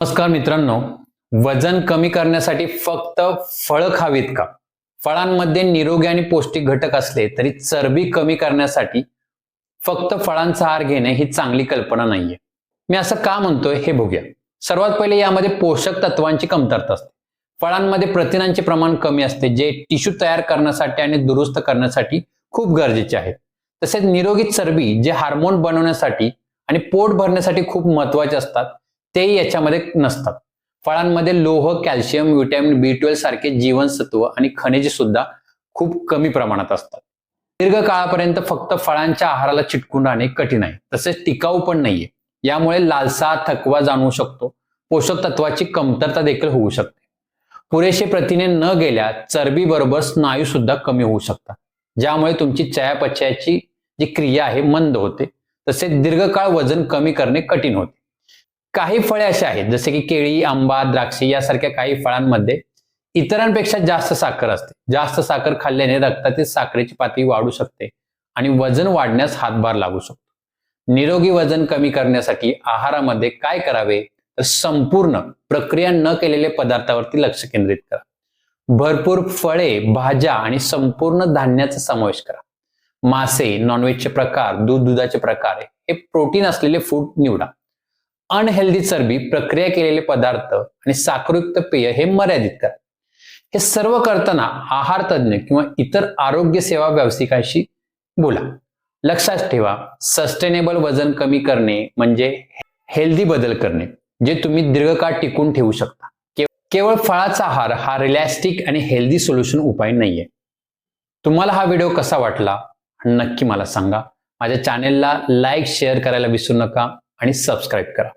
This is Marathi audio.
नमस्कार मित्रांनो वजन कमी करण्यासाठी फक्त फळं खावीत का? फळांमध्ये निरोगी आणि पौष्टिक घटक असले तरी चरबी कमी करण्यासाठी फक्त फळांचा आहार घेणे ही चांगली कल्पना नाहीये. मी असं का म्हणतोय हे बघूया. सर्वात पहिले यामध्ये पोषक तत्वांची कमतरता असते. फळांमध्ये प्रथिनांचे प्रमाण कमी असते जे टिश्यू तयार करण्यासाठी आणि दुरुस्त करण्यासाठी खूप गरजेचे आहे. तसेच निरोगी चरबी जे हार्मोन बनवण्यासाठी आणि पोट भरण्यासाठी खूप महत्त्वाचे असतात तेही याच्यामध्ये नसतात. फळांमध्ये लोह कॅल्शियम व्हिटॅमिन बी ट्वेल्व सारखे जीवनसत्व आणि खनिजे सुद्धा खूप कमी प्रमाणात असतात. दीर्घकाळापर्यंत फक्त फळांच्या आहाराला चिटकून राहणे कठीण आहे. तसेच टिकाऊ पण नाहीये. यामुळे लालसा थकवा जाणवू शकतो. पोषक तत्वाची कमतरता देखील होऊ शकते. पुरेसे प्रथिने न गेल्या चरबी बरोबर स्नायू सुद्धा कमी होऊ शकतात. ज्यामुळे तुमची चयापचयाची जी क्रिया आहे मंद होते. तसेच दीर्घकाळ वजन कमी करणे कठीण होते. काही फळे अशी आहेत जसे की केळी आंबा द्राक्षे यासारख्या काही फळांमध्ये इतरांपेक्षा जास्त साखर असते. जास्त साखर खाल्ल्याने रक्तातील साखरेची पातळी वाढू शकते आणि वजन वाढण्यास हातभार लागू शकतो. निरोगी वजन कमी करण्यासाठी आहारामध्ये काय करावे? तर संपूर्ण प्रक्रिया न केलेल्या पदार्थावरती लक्ष केंद्रित करा. भरपूर फळे भाज्या आणि संपूर्ण धान्याचा समावेश करा. मासे नॉनव्हेजचे प्रकार दूध दुधाचे प्रकार हे प्रोटीन असलेले फूड निवडा. अनहेल्दी चरबी प्रक्रिया केलेले पदार्थ आणि साखरयुक्त पेय हे मर्यादित करा. हे सर्व करताना आहार तज्ज्ञ किंवा इतर आरोग्य सेवा व्यावसायिकांशी बोला. लक्षात ठेवा सस्टेनेबल वजन कमी करणे म्हणजे हेल्दी बदल करणे जे तुम्ही दीर्घकाळ टिकून ठेवू शकता. केवळ फळाचा आहार हा रिलॅस्टिक आणि हेल्दी सोल्युशन उपाय नाहीये. तुम्हाला हा व्हिडिओ कसा वाटला? नक्की मला सांगा. माझ्या चॅनेलला लाईक शेअर करायला विसरू नका आणि सबस्क्राईब करा.